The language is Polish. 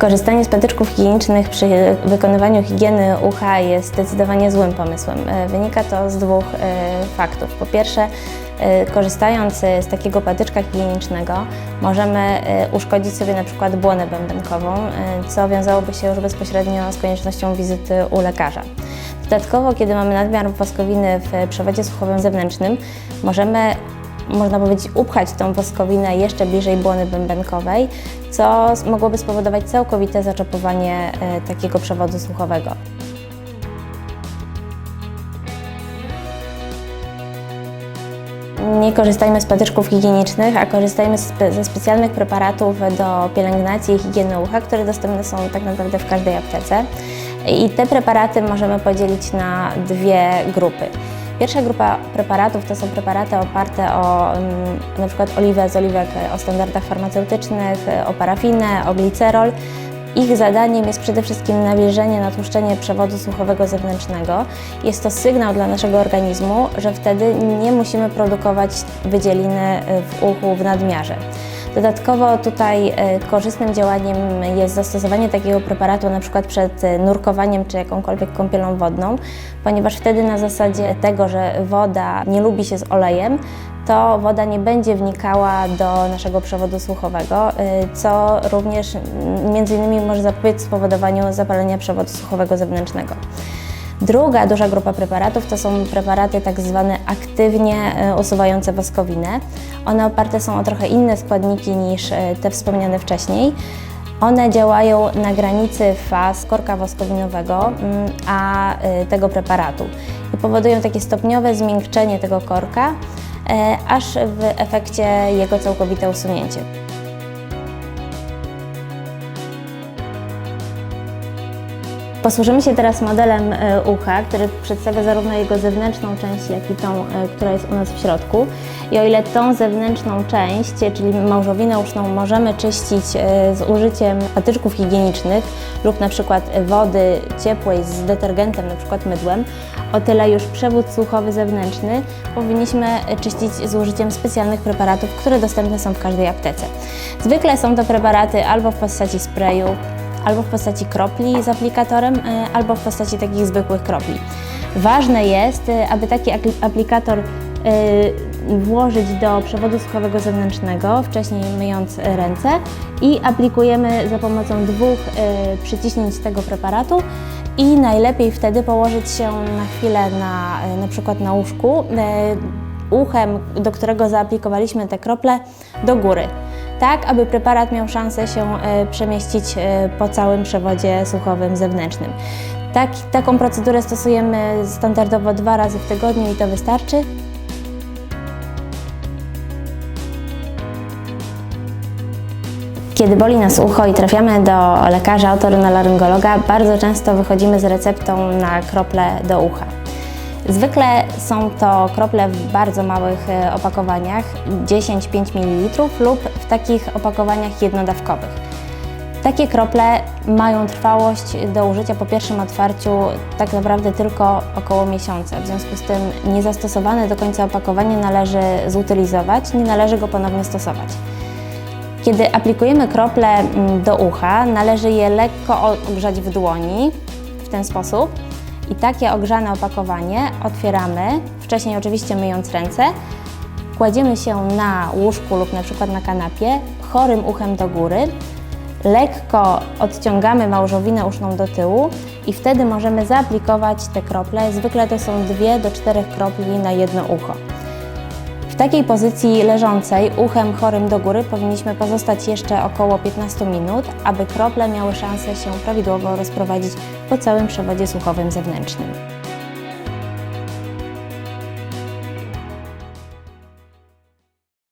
Korzystanie z patyczków higienicznych przy wykonywaniu higieny ucha jest zdecydowanie złym pomysłem. E, Wynika to z dwóch e, faktów. Po pierwsze, e, korzystając z takiego patyczka higienicznego możemy uszkodzić sobie na przykład błonę bębenkową, co wiązałoby się już bezpośrednio z koniecznością wizyty u lekarza. Dodatkowo, kiedy mamy nadmiar woskowiny w przewodzie słuchowym zewnętrznym, możemy można powiedzieć, upchać tą woskowinę jeszcze bliżej błony bębenkowej, co mogłoby spowodować całkowite zaczepowanie e, takiego przewodu słuchowego. Nie korzystajmy z patyczków higienicznych, a korzystajmy spe- ze specjalnych preparatów do pielęgnacji i higieny ucha, które dostępne są tak naprawdę w każdej aptece. I te preparaty możemy podzielić na dwie grupy. Pierwsza grupa preparatów to są preparaty oparte o mm, na przykład oliwę z oliwek e, o standardach farmaceutycznych, e, o parafinę, o glicerol. Ich zadaniem jest przede wszystkim nawilżenie, natłuszczenie przewodu słuchowego zewnętrznego. Jest to sygnał dla naszego organizmu, że wtedy nie musimy produkować wydzieliny e, w uchu w nadmiarze. Dodatkowo tutaj e, korzystnym działaniem jest zastosowanie takiego preparatu przykład przed e, nurkowaniem czy jakąkolwiek kąpielą wodną, ponieważ wtedy na zasadzie tego, że woda nie lubi się z olejem, to woda nie będzie wnikała do naszego przewodu słuchowego, y, co również między innymi może zapobiec spowodowaniu zapalenia przewodu słuchowego zewnętrznego. Druga duża grupa preparatów to są preparaty tak zwane aktywnie y, usuwające woskowinę. One oparte są o trochę inne składniki niż y, te wspomniane wcześniej. One działają na granicy faz korka woskowinowego, mm, a y, tego preparatu i powodują takie stopniowe zmiękczenie tego korka, e, aż w efekcie jego całkowite usunięcie. Posłużymy się teraz modelem e, ucha, który przedstawia zarówno jego zewnętrzną część, jak i tą, e, która jest u nas w środku. I o ile tą zewnętrzną część, czyli małżowinę uszną, możemy czyścić e, z użyciem patyczków higienicznych lub na przykład wody ciepłej z detergentem, na przykład mydłem, o tyle już przewód słuchowy zewnętrzny powinniśmy czyścić z użyciem specjalnych preparatów, które dostępne są w każdej aptece. Zwykle są to preparaty albo w postaci sprayu, albo w postaci kropli z aplikatorem, y, albo w postaci takich zwykłych kropli. Ważne jest, y, aby taki aplikator y, włożyć do przewodu słuchowego zewnętrznego, wcześniej myjąc ręce i aplikujemy za pomocą dwóch przyciśnięć tego preparatu i najlepiej wtedy położyć się na chwilę na, na przykład na łóżku, uchem, do którego zaaplikowaliśmy te krople, do góry tak aby preparat miał szansę się e, przemieścić e, po całym przewodzie słuchowym zewnętrznym. Tak, taką procedurę stosujemy standardowo dwa razy w tygodniu i to wystarczy. Kiedy boli nas ucho i trafiamy do lekarza otorynoloryngologa, bardzo często wychodzimy z receptą na krople do ucha. Zwykle są to krople w bardzo małych e, opakowaniach, 10-5 ml lub w takich opakowaniach jednodawkowych. Takie krople mają trwałość do użycia po pierwszym otwarciu tak naprawdę tylko około miesiąca. W związku z tym niezastosowane do końca opakowanie należy zutylizować, nie należy go ponownie stosować. Kiedy aplikujemy krople mm, do ucha, należy je lekko ogrzać w dłoni w ten sposób i takie ogrzane opakowanie otwieramy, wcześniej oczywiście myjąc ręce, kładziemy się na łóżku lub na przykład na kanapie, chorym uchem do góry, lekko odciągamy małżowinę uszną do tyłu i wtedy możemy zaaplikować te krople. Zwykle to są 2 do 4 kropli na jedno ucho. Takiej pozycji leżącej, uchem chorym do góry, powinniśmy pozostać jeszcze około 15 minut, aby krople miały szansę się prawidłowo rozprowadzić po całym przewodzie słuchowym zewnętrznym.